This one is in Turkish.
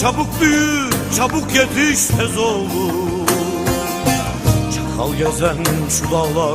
Çabuk büyü, çabuk yetiş tez oğlum Çakal gezen şu dağlar